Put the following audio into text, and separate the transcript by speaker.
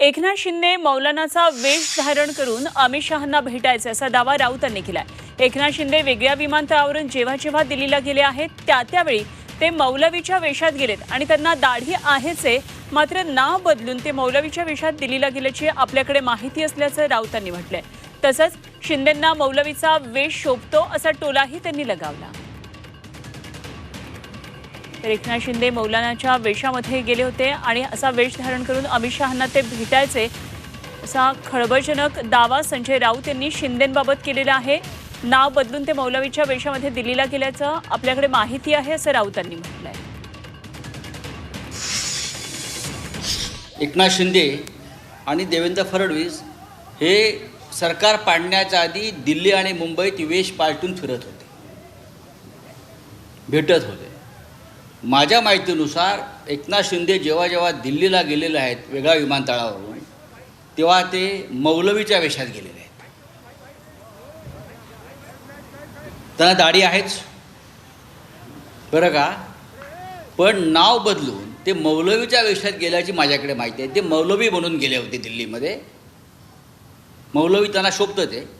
Speaker 1: एकनाथ शिंदे मौलानाचा वेश धारण करून अमित शहांना भेटायचे असा दावा राऊतांनी केलाय. एकनाथ शिंदे वेगळ्या विमानतळावरून जेव्हा जेव्हा दिल्लीला गेले आहेत त्या त्यावेळी ते मौलवीच्या वेशात गेलेत आणि त्यांना दाढी आहेच आहे मात्र नाव बदलून ते मौलवीच्या वेशात दिल्लीला गेल्याची आपल्याकडे माहिती असल्याचं राऊतांनी म्हटलंय. तसंच शिंदेंना मौलवीचा वेश शोभतो असा टोलाही त्यांनी लगावला. तर एकनाथ शिंदे मौलानाच्या वेशामध्ये गेले होते आणि असा वेश धारण करून अमित शहांना ते भेटायचे. असा खळबळजनक दावा संजय राऊत यांनी शिंदेंबाबत केलेला आहे. नाव बदलून ते मौलवीच्या वेशामध्ये दिल्लीला गेल्याचं आपल्याकडे माहिती आहे असं राऊतांनी म्हटलंय.
Speaker 2: एकनाथ शिंदे आणि देवेंद्र फडणवीस हे सरकार पाडण्याच्या आधी दिल्ली आणि मुंबईत वेश पालटून फिरत होते. भेटत होते. माझ्या माहितीनुसार एकनाथ शिंदे जेव्हा जेव्हा दिल्लीला गेलेले आहेत वेगळ्या विमानतळावरून तेव्हा ते मौलवीच्या वेशात गेलेले आहेत. त्यांना दाढी आहेच. बरं का? पण नाव बदलून ते मौलवीच्या वेशात गेल्याची माझ्याकडे माहिती आहे. ते मौलवी बनून गेले होते दिल्लीमध्ये. मौलवी त्यांना शोभतं ते.